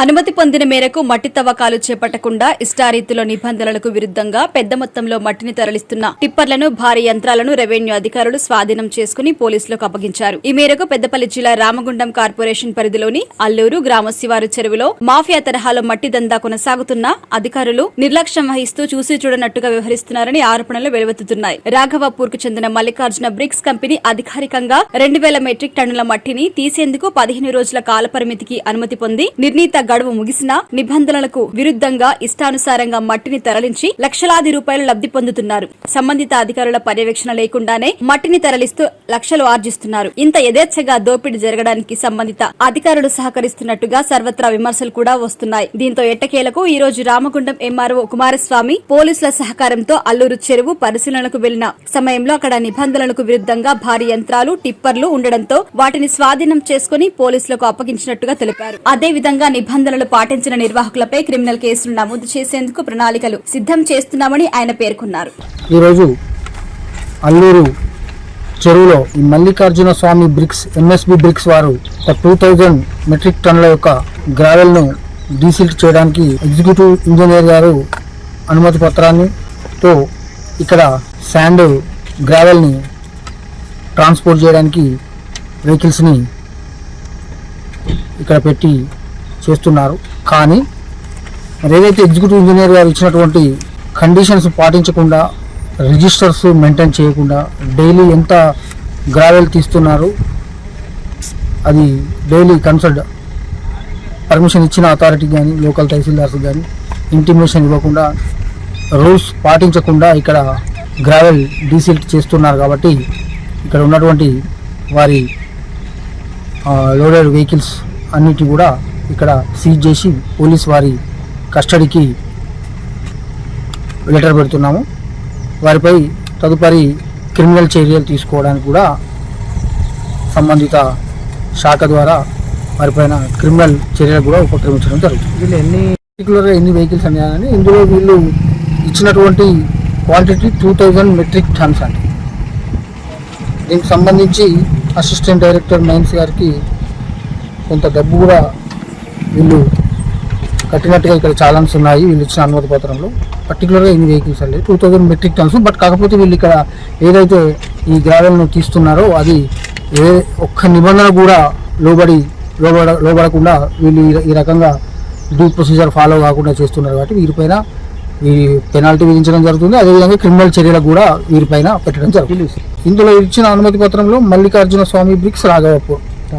అనుమతి పొందిన మేరకు మట్టి తవ్వకాలు చేపట్టకుండా ఇష్టారీతిలో నిబంధనలకు విరుద్ధంగా పెద్ద మొత్తంలో మట్టిని తరలిస్తున్న టిప్పర్లను భారీ యంత్రాలను రెవెన్యూ అధికారులు స్వాధీనం చేసుకుని పోలీసులకు అప్పగించారు. ఈ మేరకు పెద్దపల్లి జిల్లా రామగుండం కార్పొరేషన్ పరిధిలోని అల్లూరు గ్రామ శివారు చెరువులో మాఫియా తరహాలో మట్టి దందా కొనసాగుతున్న అధికారులు నిర్లక్ష్యం వహిస్తూ చూసి చూడనట్టుగా వ్యవహరిస్తున్నారని ఆరోపణలు వెలువెత్తుతున్నాయి. రాఘవపూర్కు చెందిన మల్లికార్జున బ్రిక్స్ కంపెనీ అధికారికంగా రెండు వేల మెట్రిక్ టన్నుల మట్టిని తీసేందుకు పదిహేను రోజుల కాలపరిమితికి అనుమతి పొంది నిర్ణీత గడువు ముగిసినా నిబంధనలకు విరుద్ధంగా ఇష్టానుసారంగా మట్టిని తరలించి లక్షలాది రూపాయలు లబ్ధి పొందుతున్నారు. సంబంధిత అధికారుల పర్యవేక్షణ లేకుండానే మట్టిని తరలిస్తూ లక్షలు ఆర్జిస్తున్నారు. ఇంత యథేచ్ఛగా దోపిడీ జరగడానికి సంబంధిత అధికారులు సహకరిస్తున్నట్టుగా సర్వత్రా విమర్శలు కూడా వస్తున్నాయి. దీంతో ఎట్టకేలకు ఈ రోజు రామగుండం ఎంఆర్ఓ కుమారస్వామి పోలీసుల సహకారంతో అల్లూరు చెరువు పరిశీలనకు వెళ్ళిన సమయంలో అక్కడ నిబంధనలకు విరుద్ధంగా భారీ యంత్రాలు టిప్పర్లు ఉండడంతో వాటిని స్వాధీనం చేసుకుని పోలీసులకు అప్పగించినట్టుగా తెలిపారు. అదే విధంగా నిబంధనలు పాటించిన నిర్వాహకులపై క్రిమినల్ కేసులు నమోదు చేసేందుకు ప్రణాళికలు సిద్ధం చేస్తున్నామని ఆయన పేర్కొన్నారు. ఈరోజు అల్లూరు చెరువులో ఈ Mallikarjuna Swami bricks MSB bricks వారు ఒక టూ థౌజండ్ మెట్రిక్ టన్నుల యొక్క గ్రావెల్ను డీసిల్ట్ చేయడానికి ఎగ్జిక్యూటివ్ ఇంజనీర్ గారు అనుమతి పత్రాన్ని తో ఇక్కడ శాండ్ గ్రావెల్ని ట్రాన్స్పోర్ట్ చేయడానికి వెహికల్స్ని ఇక్కడ పెట్టి చేస్తున్నారు. కానీ మరి ఏదైతే ఎగ్జిక్యూటివ్ ఇంజనీర్ గారు ఇచ్చినటువంటి కండిషన్స్ పాటించకుండా రిజిస్టర్స్ మెయింటైన్ చేయకుండా డైలీ ఎంత గ్రావెల్ తీస్తున్నారు అది డైలీ కన్సల్ట్ పర్మిషన్ ఇచ్చిన అథారిటీ కానీ లోకల్ తహసీల్దార్స్ కానీ ఇంటిమేషన్ ఇవ్వకుండా రూల్స్ పాటించకుండా ఇక్కడ గ్రావెల్ డీసిల్ట్ చేస్తున్నారు కాబట్టి ఇక్కడ ఉన్నటువంటి వారి లోడెడ్ వెహికల్స్ అన్నిటి కూడా ఇక్కడ సీజ్ చేసి పోలీస్ వారి కస్టడీకి లెటర్ పెడుతున్నాము. వారిపై తదుపరి క్రిమినల్ చర్యలు తీసుకోవడానికి కూడా సంబంధిత శాఖ ద్వారా వారిపైన క్రిమినల్ చర్యలు కూడా ఉపక్రమించడం జరుగుతుంది. వీళ్ళు ఎన్ని పర్టికులర్గా ఎన్ని వెహికల్స్ అన్నాయని ఇందులో వీళ్ళు ఇచ్చినటువంటి quantity two thousand metric tons అండి. దీనికి సంబంధించి అసిస్టెంట్ డైరెక్టర్ మైన్స్ గారికి కొంత డబ్బు కూడా వీళ్ళు కట్టినట్టుగా ఇక్కడ చాలాన్స్ ఉన్నాయి వీళ్ళు ఇచ్చిన అనుమతి పత్రంలో. పర్టికులర్గా ఇన్ని వెహికల్స్ అండి. Two thousand metric tons but కాకపోతే వీళ్ళు ఇక్కడ ఏదైతే ఈ గ్రావెల్ను తీస్తున్నారో అది ఏ ఒక్క నిబంధన కూడా లోబడి లోబడ లోబడకుండా వీళ్ళు ఈ- ఈ రకంగా డ్యూ ప్రొసీజర్ ఫాలో కాకుండా చేస్తున్నారు కాబట్టి వీరిపైన ఈ పెనాల్టీ విధించడం జరుగుతుంది. అదేవిధంగా క్రిమినల్ చర్యలు కూడా వీరిపైన పెట్టడం జరుగుతుంది. ఇందులో ఇచ్చిన అనుమతి పత్రంలో మల్లికార్జున స్వామి బ్రిక్స్ రాఘవపూర్.